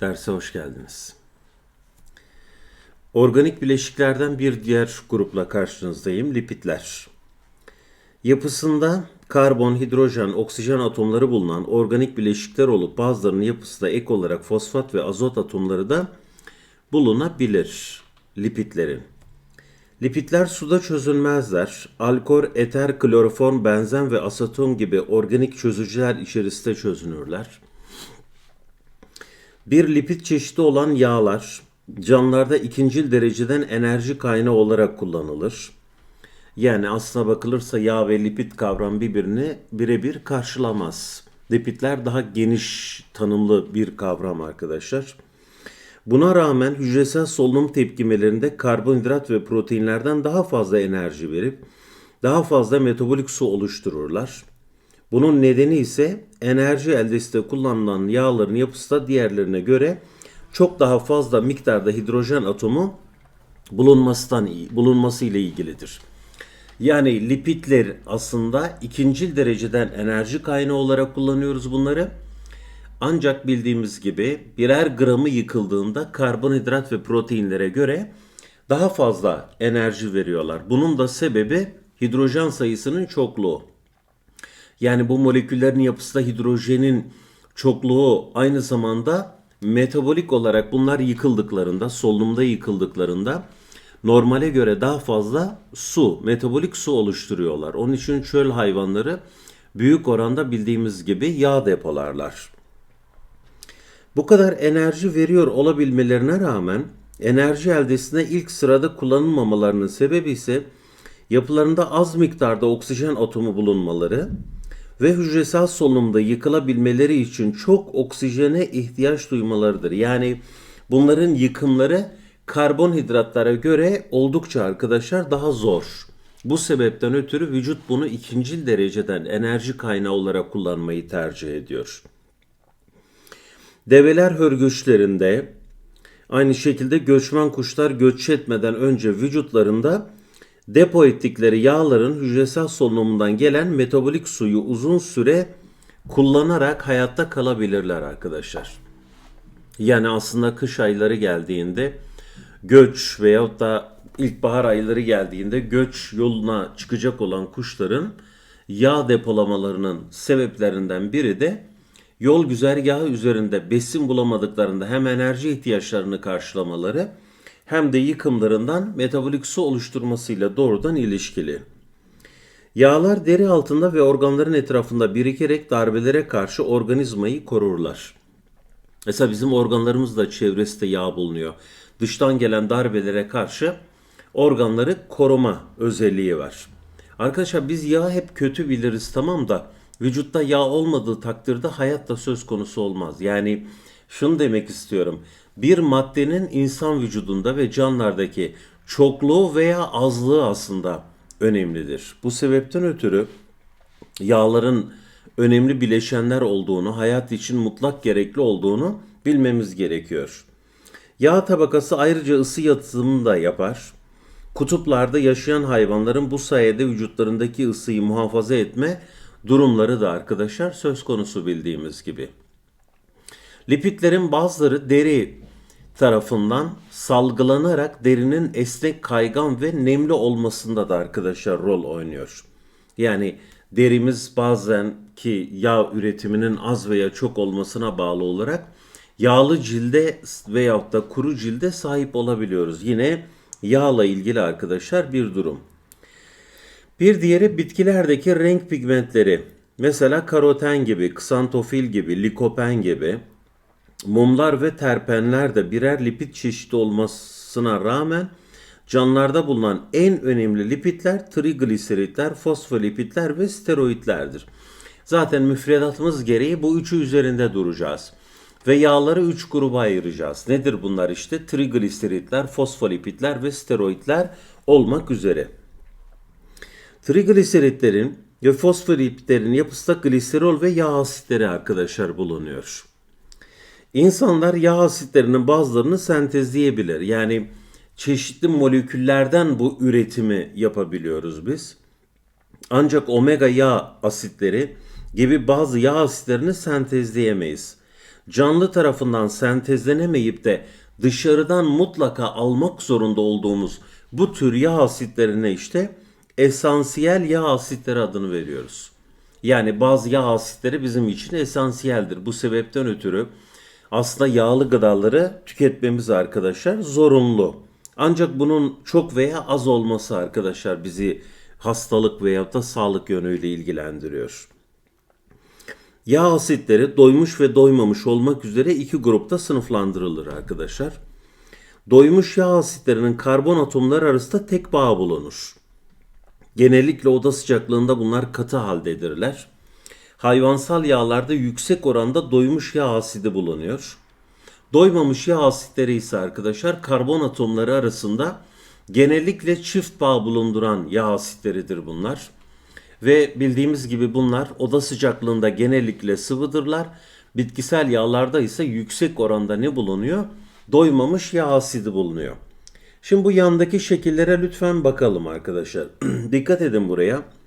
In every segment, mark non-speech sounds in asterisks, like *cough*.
Derse hoş geldiniz. Organik bileşiklerden bir diğer grupla karşınızdayım, lipidler. Yapısında karbon, hidrojen, oksijen atomları bulunan organik bileşikler olup bazılarının yapısı da ek olarak fosfat ve azot atomları da bulunabilir lipidlerin. Lipidler suda çözülmezler. Alkol, eter, kloroform, benzen ve aseton gibi organik çözücüler içerisinde çözünürler. Bir lipid çeşidi olan yağlar canlılarda ikincil dereceden enerji kaynağı olarak kullanılır. Yani aslına bakılırsa yağ ve lipid kavram birbirini birebir karşılamaz. Lipidler daha geniş tanımlı bir kavram arkadaşlar. Buna rağmen hücresel solunum tepkimelerinde karbonhidrat ve proteinlerden daha fazla enerji verip daha fazla metabolik su oluştururlar. Bunun nedeni ise enerji eldesinde kullanılan yağların yapısı da diğerlerine göre çok daha fazla miktarda hidrojen atomu bulunmasından bulunması ile ilgilidir. Yani lipidler aslında ikincil dereceden enerji kaynağı olarak kullanıyoruz bunları. Ancak bildiğimiz gibi birer gramı yıkıldığında karbonhidrat ve proteinlere göre daha fazla enerji veriyorlar. Bunun da sebebi hidrojen sayısının çokluğu. Yani bu moleküllerin yapısında hidrojenin çokluğu aynı zamanda metabolik olarak bunlar yıkıldıklarında, solunumda yıkıldıklarında normale göre daha fazla su, metabolik su oluşturuyorlar. Onun için çöl hayvanları büyük oranda bildiğimiz gibi yağ depolarlar. Bu kadar enerji veriyor olabilmelerine rağmen enerji eldesinde ilk sırada kullanılmamalarının sebebi ise yapılarında az miktarda oksijen atomu bulunmaları ve hücresel solunumda yıkılabilmeleri için çok oksijene ihtiyaç duymalarıdır. Yani bunların yıkımları karbonhidratlara göre oldukça arkadaşlar daha zor. Bu sebepten ötürü vücut bunu ikincil dereceden enerji kaynağı olarak kullanmayı tercih ediyor. Develer hörgüçlerinde aynı şekilde göçmen kuşlar göç etmeden önce vücutlarında depo ettikleri yağların hücresel solunumundan gelen metabolik suyu uzun süre kullanarak hayatta kalabilirler arkadaşlar. Yani aslında kış ayları geldiğinde göç veyahut da ilkbahar ayları geldiğinde göç yoluna çıkacak olan kuşların yağ depolamalarının sebeplerinden biri de yol güzergahı üzerinde besin bulamadıklarında hem enerji ihtiyaçlarını karşılamaları hem de yıkımlarından metabolik su oluşturmasıyla doğrudan ilişkili. Yağlar deri altında ve organların etrafında birikerek darbelere karşı organizmayı korurlar. Mesela bizim organlarımız da çevresinde yağ bulunuyor. Dıştan gelen darbelere karşı organları koruma özelliği var. Arkadaşlar biz yağ hep kötü biliriz tamam da vücutta yağ olmadığı takdirde hayat da söz konusu olmaz. Yani şunu demek istiyorum. Bir maddenin insan vücudunda ve canlılardaki çokluğu veya azlığı aslında önemlidir. Bu sebepten ötürü yağların önemli bileşenler olduğunu, hayat için mutlak gerekli olduğunu bilmemiz gerekiyor. Yağ tabakası ayrıca ısı yatıtımını da yapar. Kutuplarda yaşayan hayvanların bu sayede vücutlarındaki ısıyı muhafaza etme durumları da arkadaşlar söz konusu bildiğimiz gibi. Lipidlerin bazıları deri tarafından salgılanarak derinin esnek, kaygan ve nemli olmasında da arkadaşlar rol oynuyor. Yani derimiz bazen ki yağ üretiminin az veya çok olmasına bağlı olarak yağlı cilde veyahut da kuru cilde sahip olabiliyoruz. Yine yağla ilgili arkadaşlar bir durum. Bir diğeri bitkilerdeki renk pigmentleri. Mesela karoten gibi, ksantofil gibi, likopen gibi mumlar ve terpenler de birer lipid çeşidi olmasına rağmen canlılarda bulunan en önemli lipidler trigliseritler, fosfolipidler ve steroidlerdir. Zaten müfredatımız gereği bu üçü üzerinde duracağız. Ve yağları üç gruba ayıracağız. Nedir bunlar işte? Trigliseritler, fosfolipidler ve steroidler olmak üzere. Trigliseritlerin ve fosfolipidlerin yapısında gliserol ve yağ asitleri arkadaşlar bulunuyor. İnsanlar yağ asitlerinin bazılarını sentezleyebilir. Yani çeşitli moleküllerden bu üretimi yapabiliyoruz biz. Ancak omega yağ asitleri gibi bazı yağ asitlerini sentezleyemeyiz. canlı tarafından sentezlenemeyip de dışarıdan mutlaka almak zorunda olduğumuz bu tür yağ asitlerine işte esansiyel yağ asitleri adını veriyoruz. Yani bazı yağ asitleri bizim için esansiyeldir. Bu sebepten ötürü aslında yağlı gıdaları tüketmemiz arkadaşlar zorunlu. Ancak bunun çok veya az olması arkadaşlar bizi hastalık veya da sağlık yönüyle ilgilendiriyor. Yağ asitleri doymuş ve doymamış olmak üzere iki grupta sınıflandırılır arkadaşlar. Doymuş yağ asitlerinin karbon atomları arasında tek bağ bulunur. Genellikle oda sıcaklığında bunlar katı haldedirler. Hayvansal yağlarda yüksek oranda doymuş yağ asidi bulunuyor. Doymamış yağ asitleri ise arkadaşlar karbon atomları arasında genellikle çift bağ bulunduran yağ asitleridir bunlar. Ve bildiğimiz gibi bunlar oda sıcaklığında genellikle sıvıdırlar. Bitkisel yağlarda ise yüksek oranda ne bulunuyor? Doymamış yağ asidi bulunuyor. Şimdi bu yandaki şekillere lütfen bakalım arkadaşlar. *clears throat* Dikkat edin buraya.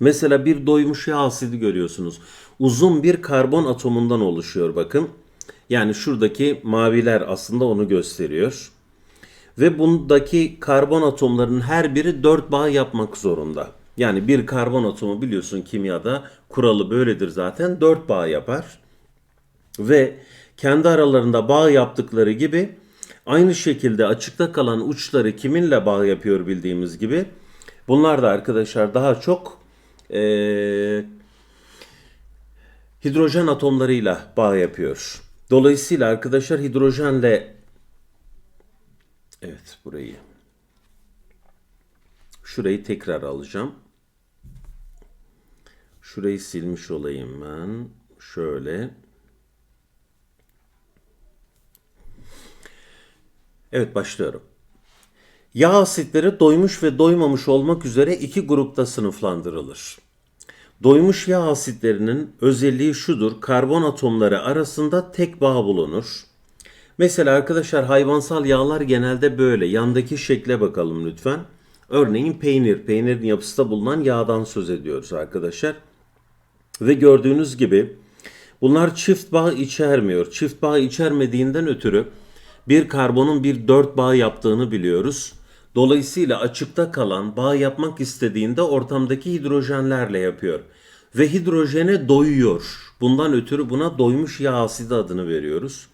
Mesela bir doymuş yağ asidi görüyorsunuz. Uzun bir karbon atomundan oluşuyor bakın. Yani şuradaki maviler aslında onu gösteriyor. Ve bundaki karbon atomlarının her biri 4 bağ yapmak zorunda. Yani bir karbon atomu biliyorsun kimyada kuralı böyledir zaten 4 bağ yapar. Ve kendi aralarında bağ yaptıkları gibi aynı şekilde açıkta kalan uçları kiminle bağ yapıyor bildiğimiz gibi. Bunlar da arkadaşlar daha çok eee, hidrojen atomlarıyla bağ yapıyor. Dolayısıyla arkadaşlar hidrojenle evet burayı şurayı tekrar alacağım. Şurayı silmiş olayım ben. Şöyle. Evet başlıyorum. Yağ asitleri doymuş ve doymamış olmak üzere iki grupta sınıflandırılır. Doymuş yağ asitlerinin özelliği şudur. Karbon atomları arasında tek bağ bulunur. Mesela arkadaşlar hayvansal yağlar genelde böyle. Yandaki şekle bakalım lütfen. Örneğin peynir. Peynirin yapısında bulunan yağdan söz ediyoruz arkadaşlar. Ve gördüğünüz gibi bunlar çift bağ içermiyor. Çift bağ içermediğinden ötürü bir karbonun bir dört bağ yaptığını biliyoruz. Dolayısıyla açıkta kalan bağ yapmak istediğinde ortamdaki hidrojenlerle yapıyor. Ve hidrojene doyuyor. Bundan ötürü buna doymuş yağ asidi adını veriyoruz.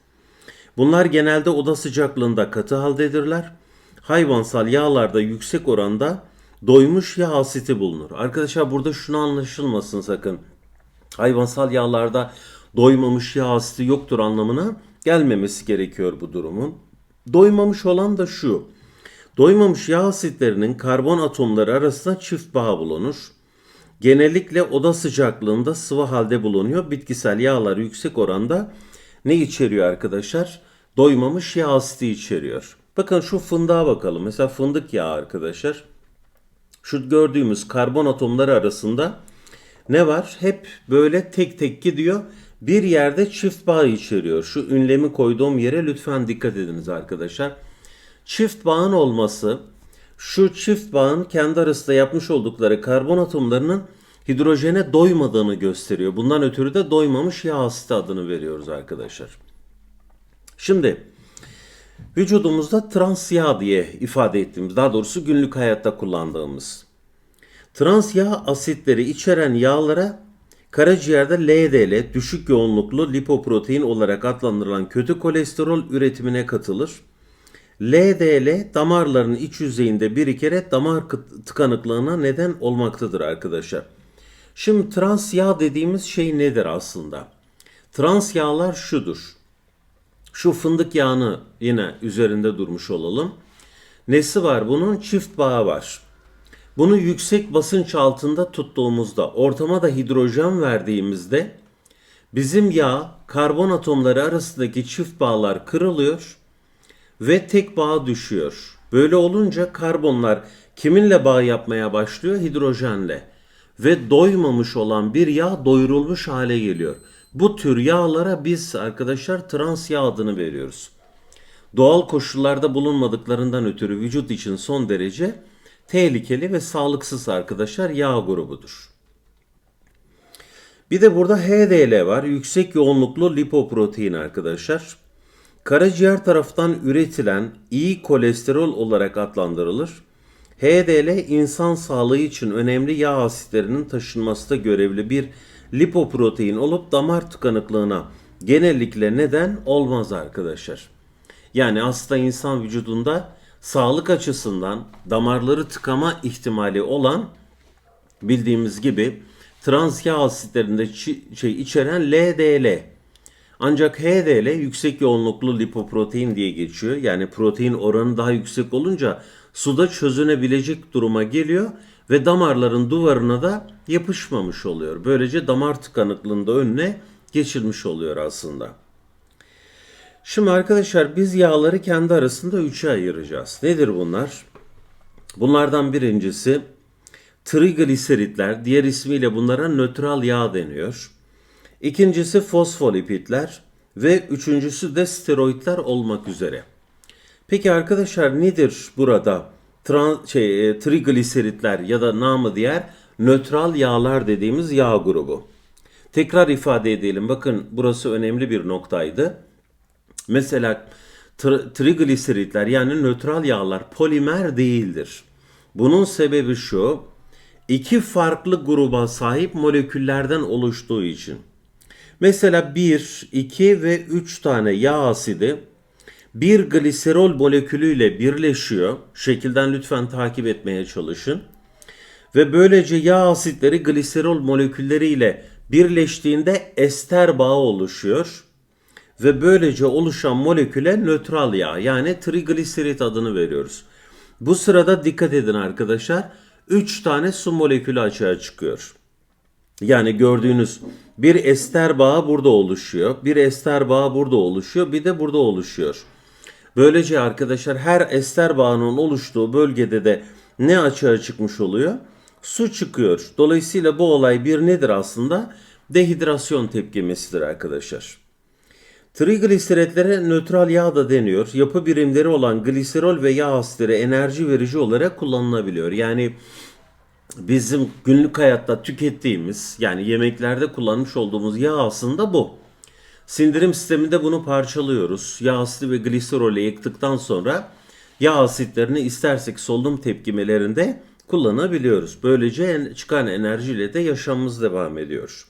Bunlar genelde oda sıcaklığında katı haldedirler. Hayvansal yağlarda yüksek oranda doymuş yağ asiti bulunur. Arkadaşlar burada şunu anlaşılmasın sakın. Hayvansal yağlarda doymamış yağ asiti yoktur anlamına gelmemesi gerekiyor bu durumun. Doymamış olan da şu. Doymamış yağ asitlerinin karbon atomları arasında çift bağ bulunur. Genellikle oda sıcaklığında sıvı halde bulunuyor. Bitkisel yağlar yüksek oranda ne içeriyor arkadaşlar? Doymamış yağ asidi içeriyor. Bakın şu fındığa bakalım. Mesela fındık yağı arkadaşlar. Şu gördüğümüz karbon atomları arasında ne var? Hep böyle tek tek gidiyor. Bir yerde çift bağ içeriyor. Şu ünlemi koyduğum yere lütfen dikkat ediniz arkadaşlar. Çift bağın olması şu çift bağın kendi arasında yapmış oldukları karbon atomlarının hidrojene doymadığını gösteriyor. Bundan ötürü de doymamış yağ asidi adını veriyoruz arkadaşlar. Şimdi vücudumuzda trans yağ diye ifade ettiğimiz, daha doğrusu günlük hayatta kullandığımız trans yağ asitleri içeren yağlara karaciğerde LDL düşük yoğunluklu lipoprotein olarak adlandırılan kötü kolesterol üretimine katılır. LDL damarların iç yüzeyinde birikerek damar tıkanıklığına neden olmaktadır arkadaşlar. Şimdi trans yağ dediğimiz şey nedir aslında? Trans yağlar şudur. Şu fındık yağını yine üzerinde durmuş olalım. Nesi var bunun? Çift bağı var. Bunu yüksek basınç altında tuttuğumuzda, ortama da hidrojen verdiğimizde bizim yağ karbon atomları arasındaki çift bağlar kırılıyor ve tek bağ düşüyor. Böyle olunca karbonlar kiminle bağ yapmaya başlıyor? Hidrojenle. Ve doymamış olan bir yağ doyurulmuş hale geliyor. Bu tür yağlara biz arkadaşlar trans yağ adını veriyoruz. Doğal koşullarda bulunmadıklarından ötürü vücut için son derece tehlikeli ve sağlıksız arkadaşlar yağ grubudur. Bir de burada HDL var. Yüksek yoğunluklu lipoprotein arkadaşlar. Karaciğer tarafından üretilen iyi kolesterol olarak adlandırılır. HDL insan sağlığı için önemli yağ asitlerinin taşınmasında görevli bir lipoprotein olup damar tıkanıklığına genellikle neden olmaz arkadaşlar. Yani hasta insan vücudunda sağlık açısından damarları tıkama ihtimali olan bildiğimiz gibi trans yağ asitlerinde şey içeren LDL. Ancak HDL yüksek yoğunluklu lipoprotein diye geçiyor. Yani protein oranı daha yüksek olunca suda çözünebilecek duruma geliyor ve damarların duvarına da yapışmamış oluyor. Böylece damar tıkanıklığında önüne geçilmiş oluyor aslında. Şimdi arkadaşlar biz yağları kendi arasında üçe ayıracağız. Nedir bunlar? Bunlardan birincisi trigliseritler, diğer ismiyle bunlara nötral yağ deniyor. İkincisi fosfolipidler ve üçüncüsü de steroidler olmak üzere. Peki arkadaşlar nedir burada trans, şey, e, trigliseritler ya da namı diğer nötral yağlar dediğimiz yağ grubu? Tekrar ifade edelim. Bakın burası önemli bir noktaydı. Mesela tri- trigliseritler yani nötral yağlar polimer değildir. Bunun sebebi şu. iki farklı gruba sahip moleküllerden oluştuğu için. Mesela 1, 2 ve 3 tane yağ asidi bir gliserol molekülüyle birleşiyor. Şekilden lütfen takip etmeye çalışın. Ve böylece yağ asitleri gliserol molekülleriyle birleştiğinde ester bağı oluşuyor. Ve böylece oluşan moleküle nötral yağ yani trigliserit adını veriyoruz. Bu sırada dikkat edin arkadaşlar. 3 tane su molekülü açığa çıkıyor. Yani gördüğünüz bir ester bağı burada oluşuyor. Bir ester bağı burada oluşuyor. Bir de burada oluşuyor. Böylece arkadaşlar her ester bağının oluştuğu bölgede de ne açığa çıkmış oluyor? Su çıkıyor. Dolayısıyla bu olay bir nedir aslında? Dehidrasyon tepkimesidir arkadaşlar. Trigliseridlere nötral yağ da deniyor. Yapı birimleri olan gliserol ve yağ asitleri enerji verici olarak kullanılabiliyor. Yani bizim günlük hayatta tükettiğimiz yani yemeklerde kullanmış olduğumuz yağ aslında bu. Sindirim sisteminde bunu parçalıyoruz. Yağ asidi ve gliserolü yaktıktan sonra yağ asitlerini istersek solunum tepkimelerinde kullanabiliyoruz. Böylece çıkan enerjiyle de yaşamımız devam ediyor.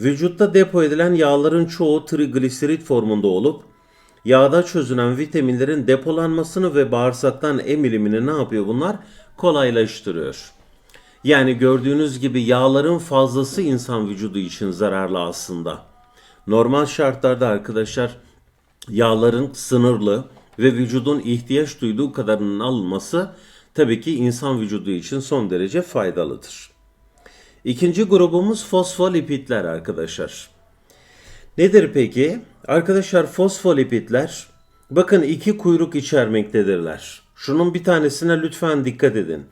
Vücutta depo edilen yağların çoğu trigliserit formunda olup yağda çözünen vitaminlerin depolanmasını ve bağırsaktan emilimini ne yapıyor bunlar? Kolaylaştırıyor. Yani gördüğünüz gibi yağların fazlası insan vücudu için zararlı aslında. Normal şartlarda arkadaşlar yağların sınırlı ve vücudun ihtiyaç duyduğu kadarının alınması tabii ki insan vücudu için son derece faydalıdır. İkinci grubumuz fosfolipidler arkadaşlar. Nedir peki? Arkadaşlar fosfolipidler bakın iki kuyruk içermektedirler. Şunun bir tanesine lütfen dikkat edin.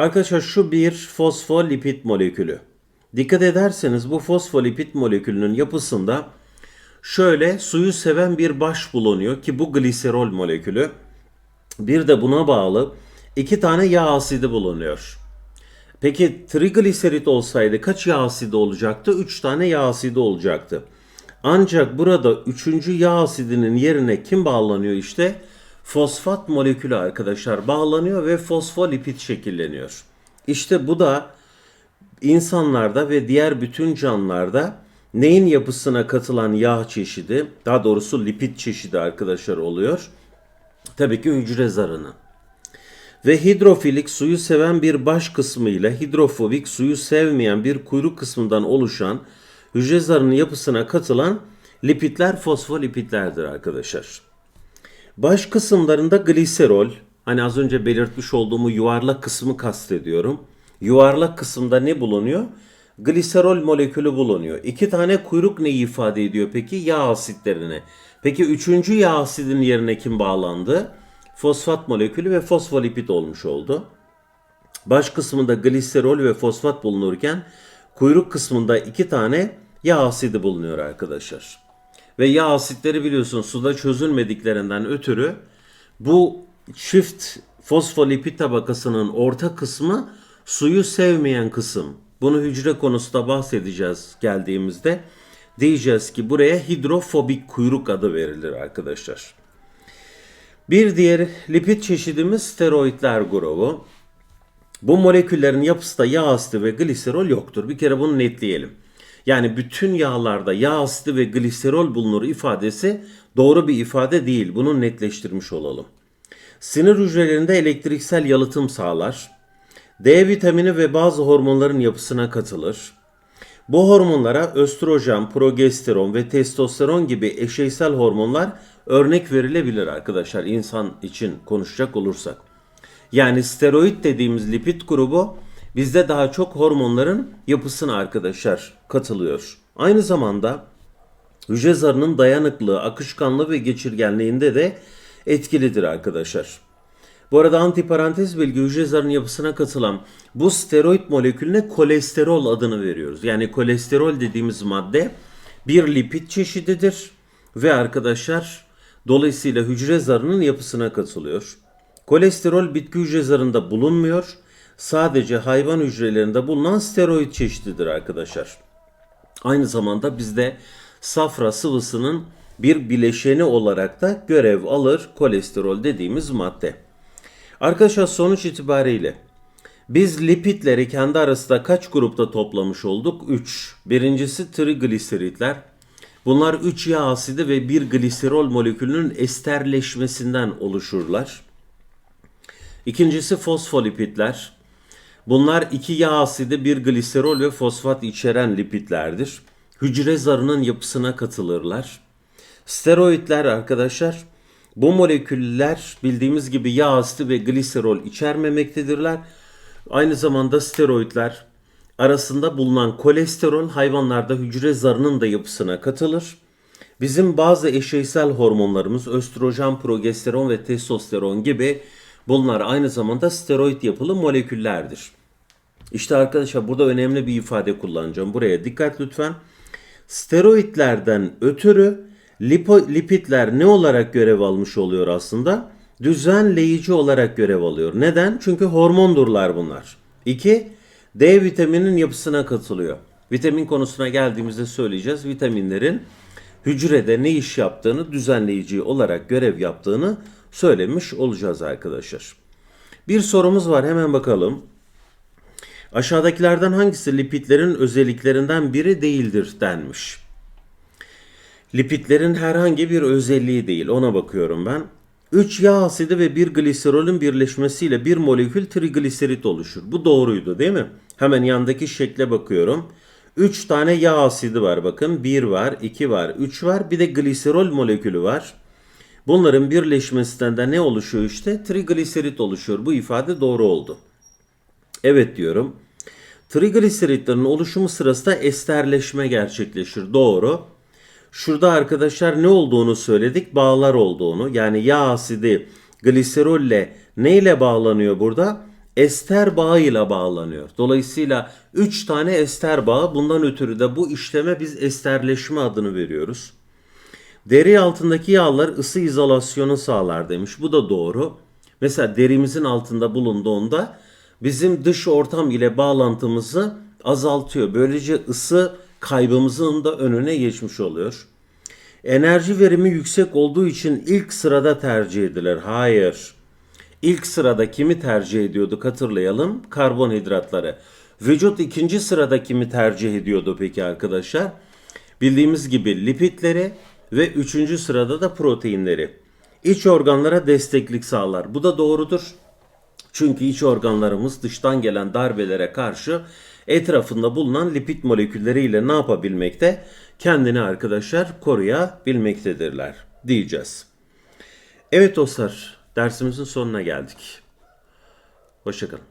Arkadaşlar şu bir fosfolipid molekülü. Dikkat ederseniz bu fosfolipid molekülünün yapısında şöyle suyu seven bir baş bulunuyor ki bu gliserol molekülü. Bir de buna bağlı iki tane yağ asidi bulunuyor. Peki trigliserit olsaydı kaç yağ asidi olacaktı? 3 tane yağ asidi olacaktı. Ancak burada üçüncü yağ asidinin yerine kim bağlanıyor işte? Fosfat molekülü arkadaşlar bağlanıyor ve fosfolipid şekilleniyor. İşte bu da insanlarda ve diğer bütün canlılarda neyin yapısına katılan yağ çeşidi, daha doğrusu lipid çeşidi arkadaşlar oluyor. Tabii ki hücre zarının ve hidrofilik suyu seven bir baş kısmı ile hidrofobik suyu sevmeyen bir kuyruk kısmından oluşan hücre zarının yapısına katılan lipidler fosfolipidlerdir arkadaşlar. Baş kısımlarında gliserol, hani az önce belirtmiş olduğumu yuvarlak kısmı kastediyorum. Yuvarlak kısımda ne bulunuyor? Gliserol molekülü bulunuyor. İki tane kuyruk neyi ifade ediyor peki? Yağ asitlerini. Peki üçüncü yağ asidin yerine kim bağlandı? Fosfat molekülü ve fosfolipid olmuş oldu. Baş kısmında gliserol ve fosfat bulunurken kuyruk kısmında iki tane yağ asidi bulunuyor arkadaşlar. Ve yağ asitleri biliyorsun suda çözülmediklerinden ötürü bu çift fosfolipid tabakasının orta kısmı suyu sevmeyen kısım. Bunu hücre konusunda bahsedeceğiz geldiğimizde. Diyeceğiz ki buraya hidrofobik kuyruk adı verilir arkadaşlar. Bir diğer lipid çeşidimiz steroidler grubu. Bu moleküllerin yapısında yağ asidi ve gliserol yoktur. Bir kere bunu netleyelim. Yani bütün yağlarda yağ asidi ve gliserol bulunur ifadesi doğru bir ifade değil. Bunu netleştirmiş olalım. Sinir hücrelerinde elektriksel yalıtım sağlar. D vitamini ve bazı hormonların yapısına katılır. Bu hormonlara östrojen, progesteron ve testosteron gibi eşeysel hormonlar örnek verilebilir arkadaşlar insan için konuşacak olursak. Yani steroid dediğimiz lipid grubu bizde daha çok hormonların yapısına arkadaşlar katılıyor. Aynı zamanda hücre zarının dayanıklığı, akışkanlığı ve geçirgenliğinde de etkilidir arkadaşlar. Bu arada antiparantez bilgi hücre zarının yapısına katılan bu steroid molekülüne kolesterol adını veriyoruz. Yani kolesterol dediğimiz madde bir lipid çeşididir ve arkadaşlar dolayısıyla hücre zarının yapısına katılıyor. Kolesterol bitki hücre zarında bulunmuyor. Sadece hayvan hücrelerinde bulunan steroid çeşididir arkadaşlar. Aynı zamanda bizde safra sıvısının bir bileşeni olarak da görev alır kolesterol dediğimiz madde. Arkadaşlar sonuç itibariyle biz lipidleri kendi arasında kaç grupta toplamış olduk? 3. Birincisi trigliseritler. Bunlar 3 yağ asidi ve bir gliserol molekülünün esterleşmesinden oluşurlar. İkincisi fosfolipidler. Bunlar iki yağ asidi, bir gliserol ve fosfat içeren lipidlerdir. Hücre zarının yapısına katılırlar. Steroidler arkadaşlar bu moleküller bildiğimiz gibi yağ asidi ve gliserol içermemektedirler. Aynı zamanda steroidler arasında bulunan kolesterol hayvanlarda hücre zarının da yapısına katılır. Bizim bazı eşeysel hormonlarımız östrojen, progesteron ve testosteron gibi bunlar aynı zamanda steroid yapılı moleküllerdir. İşte arkadaşlar burada önemli bir ifade kullanacağım. Buraya dikkat lütfen. Steroidlerden ötürü lipo, lipidler ne olarak görev almış oluyor aslında? Düzenleyici olarak görev alıyor. Neden? Çünkü hormondurlar bunlar. 2. D vitaminin yapısına katılıyor. Vitamin konusuna geldiğimizde söyleyeceğiz. Vitaminlerin hücrede ne iş yaptığını, düzenleyici olarak görev yaptığını söylemiş olacağız arkadaşlar. Bir sorumuz var hemen bakalım. Aşağıdakilerden hangisi lipidlerin özelliklerinden biri değildir denmiş. Lipidlerin herhangi bir özelliği değil ona bakıyorum ben. 3 yağ asidi ve bir gliserolün birleşmesiyle bir molekül trigliserit oluşur. Bu doğruydu değil mi? Hemen yandaki şekle bakıyorum. 3 tane yağ asidi var bakın. 1 var, 2 var, 3 var. Bir de gliserol molekülü var. Bunların birleşmesinden de ne oluşuyor işte? Trigliserit oluşuyor. Bu ifade doğru oldu. Evet diyorum. Trigliseritlerin oluşumu sırasında esterleşme gerçekleşir. Doğru. Şurada arkadaşlar ne olduğunu söyledik? Bağlar olduğunu. Yani yağ asidi gliserolle neyle bağlanıyor burada? Ester bağıyla bağlanıyor. Dolayısıyla 3 tane ester bağı bundan ötürü de bu işleme biz esterleşme adını veriyoruz. Deri altındaki yağlar ısı izolasyonu sağlar demiş. Bu da doğru. Mesela derimizin altında bulunduğunda bizim dış ortam ile bağlantımızı azaltıyor. Böylece ısı kaybımızın da önüne geçmiş oluyor. Enerji verimi yüksek olduğu için ilk sırada tercih edilir. Hayır. İlk sırada kimi tercih ediyorduk hatırlayalım. Karbonhidratları. Vücut ikinci sırada kimi tercih ediyordu peki arkadaşlar? Bildiğimiz gibi lipidleri ve üçüncü sırada da proteinleri. İç organlara desteklik sağlar. Bu da doğrudur. Çünkü iç organlarımız dıştan gelen darbelere karşı etrafında bulunan lipid molekülleriyle ne yapabilmekte? Kendini arkadaşlar koruyabilmektedirler diyeceğiz. Evet dostlar dersimizin sonuna geldik. Hoşçakalın.